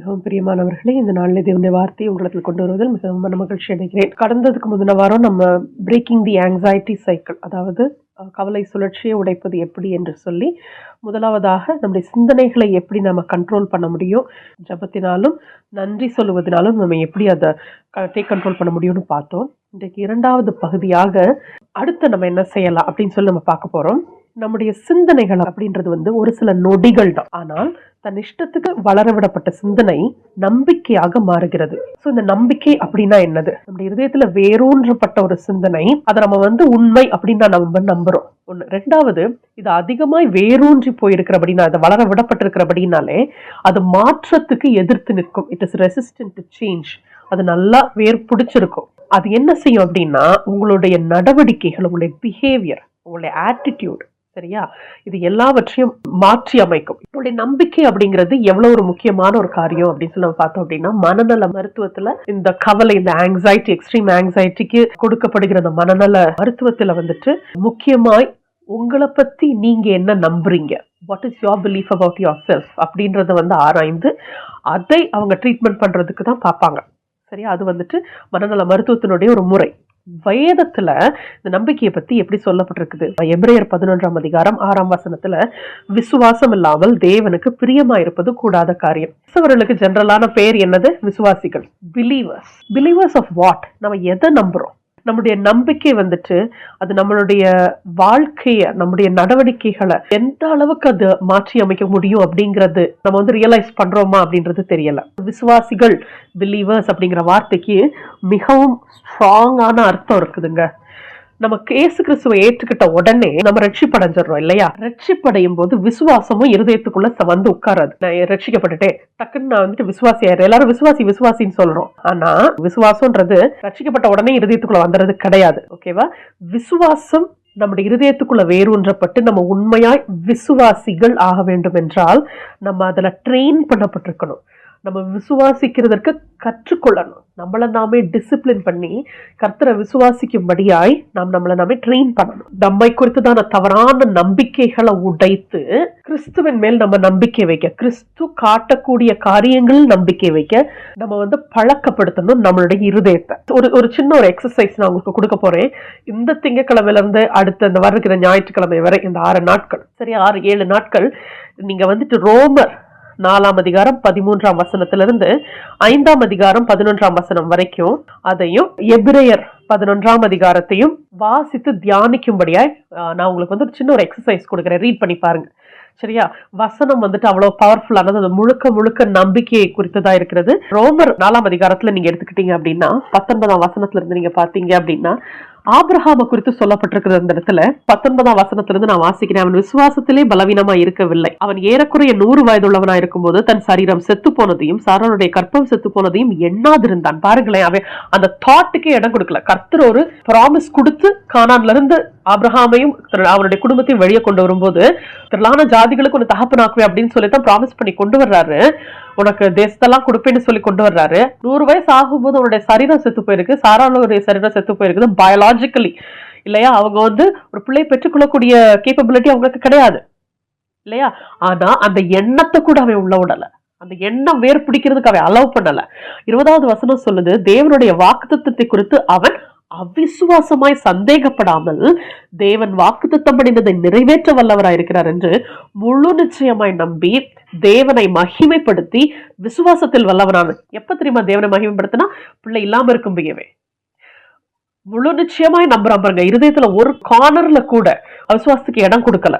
மிகவும் பிரியமானவர்களே இந்த நாளில் தேவனுடைய வார்த்தையை உங்களிடத்தில் கொண்டு வருவதில் மிகவும் மகிழ்ச்சி அடைகிறேன். கடந்ததுக்கு முந்தின வாரம் நம்ம பிரேக்கிங் தி ஆங்ஸைட்டி சைக்கிள் அதாவது கவலை சுழற்சியை உடைப்பது எப்படி என்று சொல்லி முதலாவதாக நம்முடைய சிந்தனைகளை எப்படி நம்ம கண்ட்ரோல் பண்ண முடியும் ஜபத்தினாலும் நன்றி சொல்லுவதனாலும் நம்ம எப்படி அதை டேக் கண்ட்ரோல் பண்ண முடியும்னு பார்த்தோம். இன்றைக்கு இரண்டாவது பகுதியாக அடுத்து நம்ம என்ன செய்யலாம் அப்படின்னு சொல்லி நம்ம பார்க்க போகிறோம் நம்முடைய சிந்தனைகள் அப்படின்றது வந்து ஒரு சில நொடிகள் தான். ஆனால் தன் இஷ்டத்துக்கு வளர விடப்பட்ட சிந்தனை நம்பிக்கையாக மாறுகிறது. ஸோ இந்த நம்பிக்கை அப்படின்னா என்னது? நம்ம இருதயத்துல வேரூன்றப்பட்ட ஒரு சிந்தனை அதை நம்ம வந்து உண்மை அப்படின்னு நம்ம நம்புறோம். ஒண்ணு. ரெண்டாவது இது அதிகமாய் வேரூன்றி போயிருக்கிறபடினா அதை வளர விடப்பட்டிருக்கிறபடினாலே அது மாற்றத்துக்கு எதிர்த்து நிற்கும். It is resistant to change அது நல்லா வேர் பிடிச்சிருக்கும். அது என்ன செய்யும் அப்படின்னா உங்களுடைய நடவடிக்கைகள் உங்களுடைய பிஹேவியர் உங்களுடைய ஆட்டிடியூட் சரியா? இது எல்லாவற்றையும் மாற்றி அமைக்கும். உங்களுடைய நம்பிக்கை அப்படிங்கிறது எவ்வளவு ஒரு முக்கியமான ஒரு காரியம் அப்படின்னு சொல்லி நம்ம பார்த்தோம் அப்படின்னா மனநல மருத்துவத்துல இந்த கவலை இந்த ஆங்ஸைட்டி எக்ஸ்ட்ரீம் ஆங்ஸைட்டிக்கு கொடுக்கப்படுகிற அந்த மனநல மருத்துவத்துல வந்துட்டு முக்கியமாய் உங்களை பத்தி நீங்க என்ன நம்புறீங்க? What is your belief about yourself அப்படின்றத வந்து ஆராய்ந்து அதை அவங்க ட்ரீட்மெண்ட் பண்றதுக்கு தான் பார்ப்பாங்க. சரியா? அது வந்துட்டு மனநல மருத்துவத்தினுடைய ஒரு முறை. வேதத்துல இந்த நம்பிக்கையை பத்தி எப்படி சொல்லப்பட்டிருக்குது? எபிரேயர் பதினொன்றாம் அதிகாரம் ஆறாம் வசனத்துல விசுவாசம் இல்லாமல் தேவனுக்கு பிரியமா இருப்பது கூடாத காரியம். கிறிஸ்தவர்களுக்கு ஜெனரலான பேர் என்னது? விசுவாசிகள். பிலீவர்ஸ் பிலீவர்ஸ் ஆஃப் வாட் நம்ம எதை நம்புறோம்? நம்முடைய நம்பிக்கை வந்துட்டு அது நம்மளுடைய வாழ்க்கையை நம்முடைய நடவடிக்கைகளை எந்த அளவுக்கு அது மாற்றி அமைக்க முடியும் அப்படிங்கிறது நம்ம வந்து ரியலைஸ் பண்றோமா அப்படின்றது தெரியல. விசுவாசிகள் பிலீவர்ஸ் அப்படிங்கிற வார்த்தைக்கு மிகவும் ஸ்ட்ராங்கான அர்த்தம் இருக்குதுங்க. நம்ம இயேசு கிறிஸ்துவை ஏற்றுக்கிட்ட உடனே நம்ம ரட்சிப்படைஞ்சிடறோம் இல்லையா? ரட்சிப்படையும் போது விசுவாசமும் இருதயத்துக்குள்ள ச- வந்து உட்காராது. நான் ரட்சிக்கப்பட்டுட்டேன்? டக்குன்னு நான் வந்துட்டு விசுவாசி எல்லாரும் விசுவாசி விசுவாசின்னு சொல்றோம். ஆனா விசுவாசம்ன்றது ரட்சிக்கப்பட்ட உடனே இருதயத்துக்குள்ள வந்துறது கிடையாது. ஓகேவா? விசுவாசம் நம்முடைய இருதயத்துக்குள்ள வேரூன்றப்பட்டு நம்ம உண்மையாய் விசுவாசிகள் ஆக வேண்டும் என்றால் நம்ம அதுல ட்ரெயின் பண்ணப்பட்டிருக்கணும். நம்ம விசுவாசிக்கிறதற்கு கற்றுக்கொள்ளணும். நம்மளை நாமே டிசிப்ளின் பண்ணி கர்த்தரை விசுவாசிக்கும்படியாய் நாம் நம்மளை நாமே ட்ரெயின் பண்ணணும். நம்மை குறித்துதான தவறான நம்பிக்கைகளை உடைத்து கிறிஸ்துவின் மேல் நம்ம நம்பிக்கை வைக்க கிறிஸ்து காட்டக்கூடிய காரியங்கள் நம்பிக்கை வைக்க நம்ம வந்து பழக்கப்படுத்தணும் நம்மளுடைய இருதயத்தை. ஒரு ஒரு சின்ன ஒரு எக்ஸசைஸ் நான் உங்களுக்கு கொடுக்க போறேன். இந்த திங்கக்கிழமையில இருந்து அடுத்த இந்த வருகிற ஞாயிற்றுக்கிழமை வரை இந்த ஆறு நாட்கள் சரி ஆறு ஏழு நாட்கள் நீங்க வந்துட்டு ரோமர் நாலாம் அதிகாரம் பதிமூன்றாம் வசனத்திலிருந்து ஐந்தாம் அதிகாரம் பதினொன்றாம் வசனம் வரைக்கும் அதையும் எபிரேயர் பதினொன்றாம் அதிகாரத்தையும் வாசித்து தியானிக்கும்படியாய் நான் உங்களுக்கு வந்து ஒரு சின்ன ஒரு எக்ஸசைஸ் கொடுக்குறேன். ரீட் பண்ணி பாருங்க. சரியா? வசனம் வந்துட்டு அவ்வளோ பவர்ஃபுல்லானது அது முழுக்க முழுக்க நம்பிக்கையை குறித்ததா இருக்கிறது. ரோமர் நாலாம் அதிகாரத்துல நீங்க எடுத்துக்கிட்டீங்க அப்படின்னா பத்தொன்பதாம் வசனத்துல இருந்து நீங்க பாத்தீங்க அப்படின்னா ஆபிரகாம குறித்து சொல்லப்பட்டிருக்கிற அந்த இடத்துல பத்தொன்பதாம் வசனத்திலிருந்து நான் வாசிக்கிறேன். அவன் விசுவாசத்திலே பலவீனமா இருக்கவில்லை. அவன் ஏறக்குறைய நூறு வயதுள்ளவனா இருக்கும்போது தன் சரீரம் செத்து போனதையும் சாரனுடைய கற்பம் செத்து போனதையும் எண்ணாதிருந்தான். பாருங்களேன் அவன் அந்த தாட்டுக்கே இடம் கொடுக்கல. கர்த்தர் ஒரு ப்ராமிஸ் கொடுத்து கானான்ல இருந்து ஆப்ரஹாமையும் திரு- அவருடைய குடும்பத்தையும் வெளியே கொண்டு வரும்போது திரளான ஜாதிகளுக்கு ஒரு தகப்பனாக்குவே அப்படின்னு சொல்லி தான் ப்ராமிஸ் பண்ணி கொண்டு வர்றாரு. உனக்கு தேசத்தெல்லாம் கொடுப்பேன்னு சொல்லி கொண்டு வர்றாரு. நூறு வயசு ஆகும்போது அவனுடைய சரீரம் செத்து போயிருக்கு. சாராளுடைய சரீரம் செத்து போயிருக்குது பயாலாஜிக்கலி இல்லையா? அவங்க வந்து ஒரு பிள்ளை பெற்றுக்கொள்ளக்கூடிய கேப்பபிலிட்டி அவங்களுக்கு கிடையாது. இல்லையா? ஆனா அந்த எண்ணத்தை கூட அவன் உள்ள விடல அந்த எண்ணம் வேர் பிடிக்கிறதுக்கு அவன் அலோவ் பண்ணல. இருபதாவது வசனம் சொல்லுது தேவனுடைய வாக்குத்தத்தத்தை குறித்து அவன் அவிசுவாசமாய் சந்தேகப்படாமல் தேவன் வாக்குத்தத்தம் பண்ணினதை நிறைவேற்ற வல்லவராய் இருக்கிறார் என்று முழு நிச்சயமாய் நம்பி தேவனை மகிமைப்படுத்தி விசுவாசத்தில் வல்லவனான எப்ப தெரியுமா தேவனை மகிமைப்படுத்தினா? பிள்ளை இல்லாம இருக்கும் இருக்கும்பையவே முழு நிச்சயமாய் நம்புறான் பாருங்க இருதயத்துல ஒரு கார்னர்ல கூட அவிசுவாசத்துக்கு இடம் கொடுக்கல.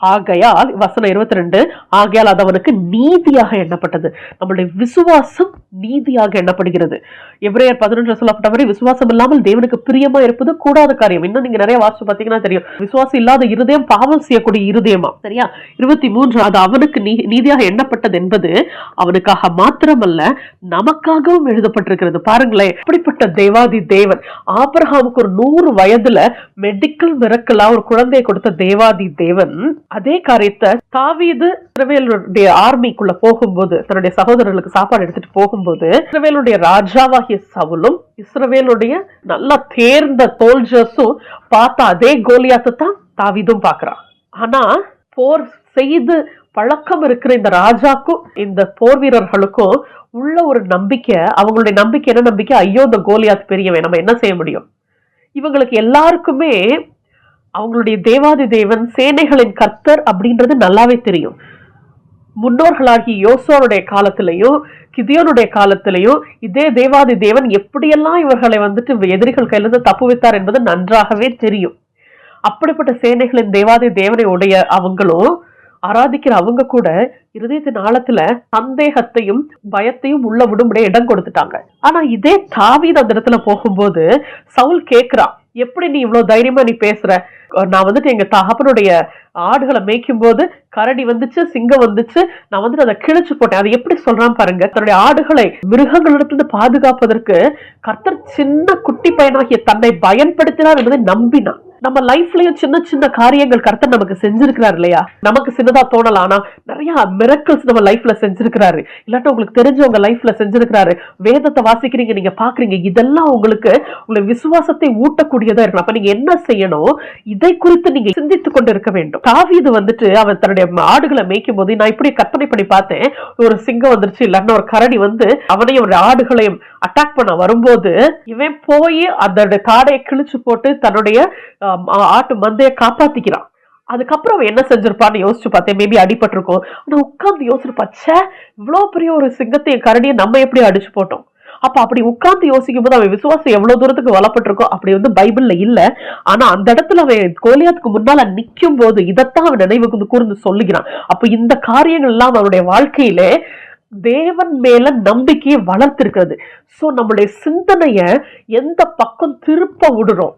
ஆகையால் வசனம் இருபத்தி ரெண்டு ஆகையால் அது அவனுக்கு நீதியாக எண்ணப்பட்டது. நம்மளுடைய விசுவாசம் நீதியாக எண்ணப்படுகிறது. எபிரேயர் பதினொன்று சொல்லப்பட்ட மாதிரி விசுவாசம் இல்லாமல் தேவனுக்கு பிரியமா இருப்பது கூடாத காரியம். இன்னும் நீங்க நிறைய வாசிச்சு பாத்தீங்கன்னா தெரியும். விசுவாசம் இல்லாத இருதயம் பாவம் செய்யக்கூடிய இருதயமா? சரியா? இருபத்தி மூன்று அது அவனுக்கு நீ- நீதியாக எண்ணப்பட்டது என்பது அவனுக்காக மாத்திரமல்ல நமக்காகவும் எழுதப்பட்டிருக்கிறது. பாருங்களேன் அப்படிப்பட்ட தேவாதி தேவன். ஆபிரகாமுக்கு ஒரு நூறு வயதுல மெடிக்கல் மிரக்கலா ஒரு குழந்தையை கொடுத்த தேவாதி தேவன் அதே காரியத்தை தாவீது இஸ்ரவேலுடைய ஆர்மிக்குள்ள போகும்போது தன்னுடைய சகோதரர்களுக்கு சாப்பாடு எடுத்துட்டு போகும்போது இஸ்ரவேலுடைய ராஜாவாகிய சவுலும் இஸ்ரவேலுடைய நல்ல தேர்ந்த தோல்ஜர்ஸும் பார்த்த அதே கோலியாத்தை தான் தாவீதும் பார்க்கறான். ஆனா போர் செய்து பழக்கம் இருக்கிற இந்த ராஜாக்கும் இந்த போர் வீரர்களுக்கும் உள்ள ஒரு நம்பிக்கை அவங்களுடைய நம்பிக்கை என்ன நம்பிக்கை? ஐயோ இந்த கோலியாத் பெரியவன் நம்ம என்ன செய்ய முடியும்? இவங்களுக்கு எல்லாருக்குமே அவங்களுடைய தேவாதி தேவன் சேனைகளின் கர்த்தர் அப்படின்றது நல்லாவே தெரியும். முன்னோர்களாகிய யோசோனுடைய காலத்திலையும் கிதியோனுடைய காலத்திலையும் இதே தேவாதி தேவன் எப்படியெல்லாம் இவர்களை வந்துட்டு எதிரிகள் கையிலிருந்து தப்புவித்தார் என்பது நன்றாகவே தெரியும். அப்படிப்பட்ட சேனைகளின் தேவாதி தேவனை உடைய அவங்களும் ஆராதிக்கிற அவங்க கூட இருதயத்தின் ஆழத்துல சந்தேகத்தையும் பயத்தையும் உள்ள விடும்படிய இடம் கொடுத்துட்டாங்க. ஆனா இதே தாவீது அந்த இடத்துல போகும்போது சவுல் கேக்குறான் எப்படி நீ இவ்வளவு தைரியமா நீ பேசுற? நான் வந்துட்டு எங்க தகப்பனுடைய ஆடுகளை மேய்க்கும் போது கரடி வந்துச்சு சிங்கம் வந்துச்சு. நான் வந்துட்டு அதை கிழிச்சு போட்டேன். அதை எப்படி சொல்றான் பாருங்க. தன்னுடைய ஆடுகளை மிருகங்களிடத்திலிருந்து பாதுகாப்பதற்கு கர்த்தர் சின்ன குட்டி பையனாகிய தன்னை பயன்படுத்தினார் என்பதை நம்பினான். நம்ம லைஃப்லயும் சின்ன சின்ன காரியங்கள் கர்த்தர் நமக்கு செஞ்சிருக்கிறார் இல்லையா? நமக்கு சின்னதா தோணலாம் ஆனா நிறைய மிரக்கல்ஸ் நம்ம லைஃப்ல செஞ்சிருக்கிறாரு. இல்லாட்டி உங்களுக்கு தெரிஞ்சவங்க லைஃப்ல செஞ்சிருக்கிறாரு. வேதத்தை வாசிக்கிறீங்க நீங்க பாக்குறீங்க இதெல்லாம் உங்களுக்கு உங்களை விசுவாசத்தை ஊட்டக்கூடியதா இருக்கலாம். அப்ப நீங்க என்ன செய்யணும்? இதை குறித்து நீங்க சிந்தித்துக் கொண்டு இருக்க வேண்டும். தாவீது வந்துட்டு அவன் தன்னுடைய ஆடுகளை மேய்க்கும் போது நான் இப்படி கற்பனை பண்ணி பார்த்தேன். ஒரு சிங்கம் வந்துருச்சு இல்லன்னா ஒரு கரடி வந்து அவனையும் ஒரு ஆடுகளையும் அட்டாக் பண்ண வரும்போது இவன் போய் அதோட தாடையை கிழிச்சு போட்டு தன்னுடைய ஆட்டு மந்தைய காப்பாத்திக்கிறான். அதுக்கப்புறம் அவன் என்ன செஞ்சிருப்பான்னு யோசிச்சு பார்த்தேன். மேபி அடிபட்டிருக்கோம். ஆனால் உட்கார்ந்து யோசிச்சிருப்பா ச்சே இவ்வளவு பெரிய ஒரு சிங்கத்தையும் கரடியை நம்ம எப்படி அடிச்சு போட்டோம்? அப்போ அப்படி உட்கார்ந்து யோசிக்கும் போது அவன் விசுவாசம் எவ்வளவு தூரத்துக்கு வளப்பட்டிருக்கோ அப்படி வந்து பைபிள்ல இல்லை. ஆனா அந்த இடத்துல அவன் கோலியாத்துக்கு முன்னால நிக்கும் போது இதைத்தான் அவன் நினைவுக்கு கூர்ந்து சொல்லுகிறான். அப்போ இந்த காரியங்கள் எல்லாம் அவனுடைய வாழ்க்கையிலே தேவன் மேல நம்பிக்கையை வளர்த்திருக்கிறது. ஸோ நம்மளுடைய சிந்தனைய எந்த பக்கம் திருப்ப விடுறோம்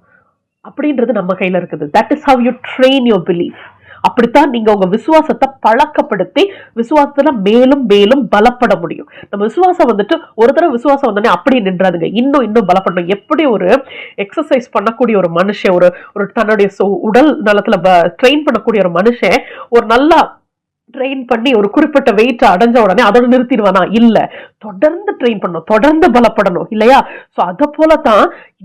அப்படின்றது நம்ம கையில இருக்குது. That is how you train your belief அப்படித்தான் நீங்க உங்க விசுவாசத்தை பழக்கப்படுத்தி விசுவாசத்துல மேலும் மேலும் பலப்பட முடியும். நம்ம விசுவாசம் வந்துட்டு ஒரு தடவை விசுவாசம் வந்தோடனே அப்படியே நின்றாதுங்க. இன்னும் இன்னும் பலப்படணும். எப்படி ஒரு எக்ஸசைஸ் பண்ணக்கூடிய ஒரு மனுஷன் ஒரு ஒரு தன்னுடைய உடல் நலத்துல ட்ரெயின் பண்ணக்கூடிய ஒரு மனுஷன் ஒரு நல்லா ட்ரெயின் பண்ணி ஒரு குறிப்பிட்ட வெயிட் அடைஞ்ச உடனே அதோட நிறுத்திடுவானா? இல்ல. தொடர்ந்து ட்ரெயின் பண்ணணும். தொடர்ந்து பலப்படணும். இல்லையா? சோ அத போலதான்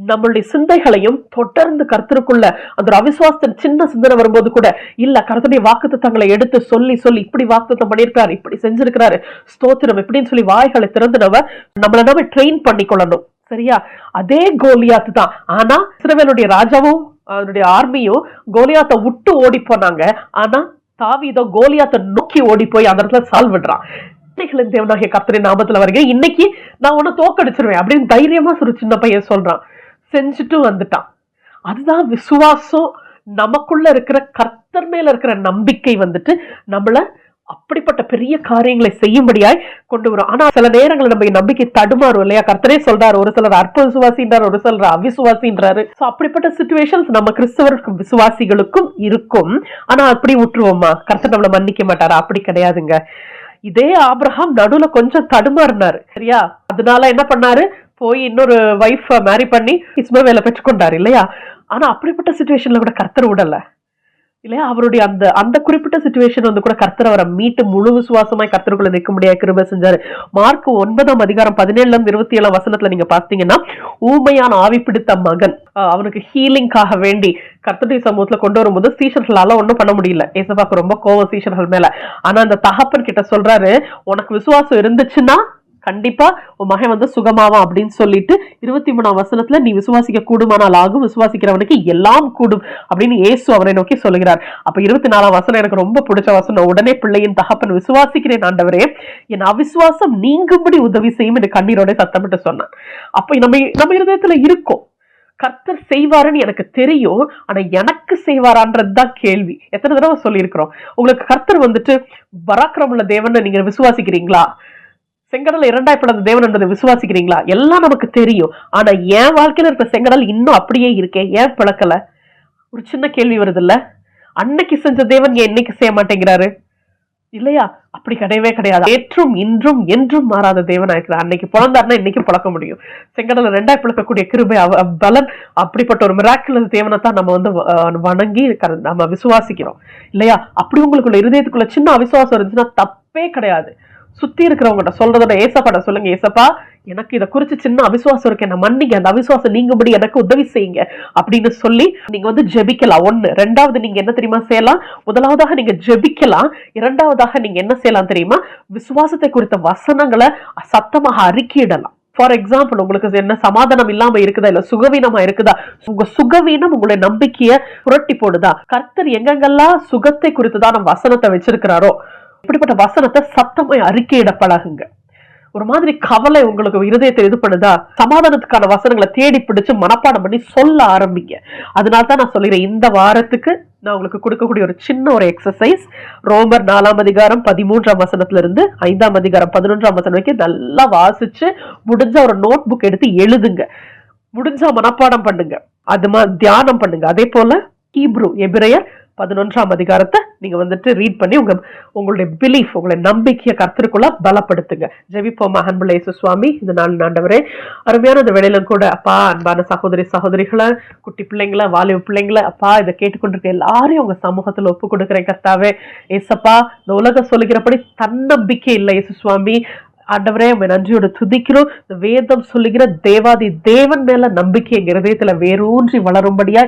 நம்மளுடைய சிந்தைகளையும் தொடர்ந்து கருத்திற்குள்ள அந்த ஒரு அவிசுவாசத்தின் சின்ன சிந்தனை வரும்போது கூட இல்ல கருத்துடைய வாக்குத்தத்தங்களை எடுத்து சொல்லி சொல்லி இப்படி வாக்குத்தம் பண்ணியிருக்காரு இப்படி செஞ்சிருக்கிறாரு ஸ்தோத்திரம் இப்படின்னு சொல்லி வாய்களை திறந்து நம்ம நம்மளை நம்ம ட்ரெயின் பண்ணிக்கொள்ளணும். சரியா? அதே கோலியாத்து தான். ஆனா சிறுவனுடைய ராஜாவும் அதனுடைய ஆர்மியும் கோலியாத்தை விட்டு ஓடி போனாங்க. ஆனா தாவிதோ கோலியாத்தை நோக்கி ஓடி போய் அந்த இடத்துல சால்வ் பண்றான் இன்னைகளின் தேவனாகிய கர்த்தரின் நாமத்துல வருங்க இன்னைக்கு நான் உன்னை தோக்கடிச்சிருவேன் அப்படின்னு தைரியமா ஒரு சின்ன பையன் சொல்றான். செஞ்சுட்டு வந்துட்டான். அதுதான் விசுவாசம். நமக்குள்ள இருக்கிற கர்த்தர் மேல இருக்கிற நம்பிக்கை வந்துட்டு நம்மள அப்படிப்பட்ட பெரிய காரியங்களை செய்யும்படியாய் கொண்டு வரும். ஆனா சில நேரங்களில் நம்ம நம்பிக்கை தடுமாறும் இல்லையா? கர்த்தரே சொல்றாரு ஒரு சிலர் அற்ப விசுவாசின்றார் ஒரு சிலர் அவிசுவாசின்றாரு. ஸோ அப்படிப்பட்ட சுச்சுவேஷன்ஸ் நம்ம கிறிஸ்தவருக்கும் விசுவாசிகளுக்கும் இருக்கும். ஆனா அப்படி விட்டுருவோமா? கர்த்தர் நம்மளை மன்னிக்க மாட்டாரா? அப்படி கிடையாதுங்க. இதே ஆபிரகாம் நடுவுல கொஞ்சம் தடுமாறினாரு. சரியா? அதனால என்ன பண்ணாரு? போய் இன்னொரு வைஃப் மேரி பண்ணி இஸ்மவேலை பெற்றுக்கொண்டாரு இல்லையா? ஆனா அப்படிப்பட்ட சுச்சுவேஷன்ல கூட கர்த்தர் விடல. இல்லையா? அவருடைய அந்த அந்த குறிப்பிட்ட சுச்சுவேஷன் வந்து கூட கர்த்தர் அவரை மீட்டு முழு விசுவாசமாய் கர்த்தருக்குள்ள நிற்க முடியாது கிருபை செஞ்சாரு. மார்க் ஒன்பதாம் அதிகாரம் பதினேழுல இருந்து இருபத்தி ஏழாம் வசனத்துல நீங்க பாத்தீங்கன்னா ஊமையான ஆவி பிடித்த மகன் அவனுக்கு ஹீலிங்காக வேண்டி கர்த்தருடைய சமூகத்துல கொண்டு வரும்போது சீஷர்களால ஒன்றும் பண்ண முடியல. ஏசப்பாக்கு ரொம்ப கோவம் சீஷர்கள் மேல. ஆனா அந்த தகப்பன் கிட்ட சொல்றாரு உனக்கு விசுவாசம் இருந்துச்சுன்னா கண்டிப்பா உன் மகன் வந்து சுகமாவான் அப்படின்னு சொல்லிட்டு இருபத்தி மூணாம் வசனத்துல நீ விசுவாசிக்க கூடுமானால் ஆகும் விசுவாசிக்கிறவனுக்கு எல்லாம் கூடும் அப்படின்னு ஏசு அவரை நோக்கி சொல்லுகிறார். அப்ப இருபத்தி நாலாம் வசனம் எனக்கு ரொம்ப பிடிச்ச வசனம். உடனே பிள்ளையின் தகப்பன் விசுவாசிக்கிறேன் ஆண்டவரே என் அவிசுவாசம் நீங்கும்படி உதவி செய்யும் என்று கண்ணீரோட சத்தமிட்டு சொன்னான். அப்ப நம்ம நம்ம இருதயத்துல இருக்கும். கர்த்தர் செய்வாருன்னு எனக்கு தெரியும். ஆனா எனக்கு செய்வாரான்றது தான் கேள்வி. எத்தனை தடவை சொல்லியிருக்கிறோம்? உங்களுக்கு கர்த்தர் வந்துட்டு பராக்கிரமுள்ள தேவன் நீங்க விசுவாசிக்கிறீங்களா? செங்கடல் இரண்டாய் பிளந்த தேவன் என்பதை விசுவாசிக்கிறீங்களா? எல்லாம் நமக்கு தெரியும். ஆனா என் வாழ்க்கையில இருக்க செங்கடல் இன்னும் அப்படியே இருக்கே. ஏன் பிளக்கல? ஒரு சின்ன கேள்வி வருது இல்ல அன்னைக்கு செஞ்ச தேவன் ஏன் இன்னைக்கு செய்ய மாட்டேங்கிறாரு? இல்லையா? அப்படி கிடையவே கிடையாது. ஏற்றும் இன்றும் என்றும் மாறாத தேவனா இருக்கிறார். அன்னைக்கு பிறந்தாருன்னா இன்னைக்கு பழக்க முடியும். செங்கடல ரெண்டாய் பிழக்கக்கூடிய கிருபை பலன் அப்படிப்பட்ட ஒரு மிராக்குலஸ் தேவனை தான் நம்ம வந்து வணங்கி நம்ம விசுவாசிக்கிறோம். இல்லையா? அப்படி உங்களுக்குள்ள இருதயத்துக்குள்ள சின்ன அவிசுவாசம் இருந்துச்சுன்னா தப்பே கிடையாது. சுத்தி இருக்கிறவங்ககிட்ட சொல்றதோட ஏசப்பாட சொல்லுங்க ஏசப்பா எனக்கு இதை குறிச்சு சின்ன அவிசுவாசம் இருக்கு. என்ன மன்னிங்க அந்த அவிசுவாசம் நீங்கும்படி எனக்கு உதவி செய்யுங்க அப்படின்னு சொல்லி நீங்க வந்து ஜெபிக்கலாம். ஒண்ணு. ரெண்டாவது நீங்க என்ன தெரியுமா செய்யலாம்? முதலாவதாக நீங்க ஜெபிக்கலாம். இரண்டாவதாக நீங்க என்ன செய்யலாம் தெரியுமா? விசுவாசத்தை குறித்த வசனங்களை சத்தமாக அறிக்கையிடலாம் ஃபார் எக்ஸாம்பிள் உங்களுக்கு என்ன சமாதானம் இல்லாம இருக்குதா? இல்ல சுகவீனமா இருக்குதா? உங்க சுகவீனம் உங்களுடைய நம்பிக்கைய புரட்டி போடுதா? கர்த்தர் எங்கெங்கெல்லாம் சுகத்தை குறித்து தான் நம்ம வசனத்தை வச்சிருக்கிறாரோ இப்படிப்பட்ட வசனத்தை சத்தமாய் அறிக்கையிட பழகுங்க. ஒரு மாதிரி கவலை உங்களுக்கு இருதயத்தை இது பண்ணுதா? சமாதானத்துக்கான வசனங்களை தேடி பிடிச்சு மனப்பாடம் பண்ணி சொல்ல ஆரம்பிங்க. அதனால தான் நான் சொல்லிடுறேன் இந்த வாரத்துக்கு நான் உங்களுக்கு கொடுக்கக்கூடிய ஒரு சின்ன ஒரு எக்ஸசைஸ் ரோமர் நாலாம் அதிகாரம் பதிமூன்றாம் வசனத்துல இருந்து ஐந்தாம் அதிகாரம் பதினொன்றாம் வசனம் வரைக்கும் நல்லா வாசிச்சு முடிஞ்ச ஒரு நோட் புக் எடுத்து எழுதுங்க. முடிஞ்சா மனப்பாடம் பண்ணுங்க. அது மா தியானம் பண்ணுங்க. அதே போல ஹீப்ரு எபிரேயர் பதினொன்றாம் அதிகாரத்தை நீங்க வந்துட்டு ரீட் பண்ணி உங்க உங்களுடைய பிலீஃப் உங்களுடைய நம்பிக்கையை கர்த்தருக்குள்ள பலப்படுத்துங்க. ஜெபிப்போமா அன்புள்ள இயேசு சுவாமி இந்த நாள் நாண்டவரே அருமையான இந்த வேலையில கூட அப்பா அன்பான சகோதரி சகோதரிகளை குட்டி பிள்ளைங்களை வாலிப பிள்ளைங்களை அப்பா இதை கேட்டுக்கொண்டிருக்க எல்லாரையும் உங்க சமூகத்துல ஒப்பு கொடுக்குறேன் கர்த்தாவே. ஏசப்பா இந்த உலகம் சொல்லுகிறபடி தன்னம்பிக்கை இல்லை இயேசு சுவாமி. ஆண்டவரே உங்க நன்றியோட துதிக்கிறோம். இந்த வேதம் சொல்லுகிற தேவாதி தேவன் மேல நம்பிக்கை எங்க இதயத்துல வேரூன்றி வளரும்படியா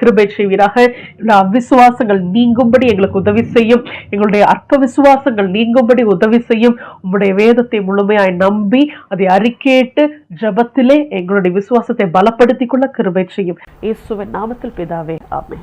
கிருபை செய்வீராக. இந்த அவிசுவாசங்கள் நீங்கும்படி எங்களுக்கு உதவி செய்யும். எங்களுடைய அற்ப விசுவாசங்கள் நீங்கும்படி உதவி செய்யும். உங்களுடைய வேதத்தை முழுமையாய் நம்பி அதை அறிக்கேட்டு ஜபத்திலே எங்களுடைய விசுவாசத்தை பலப்படுத்திக் கொள்ள கிருபை செய்யும். இயேசுவின் நாமத்தில் பிதாவே ஆமே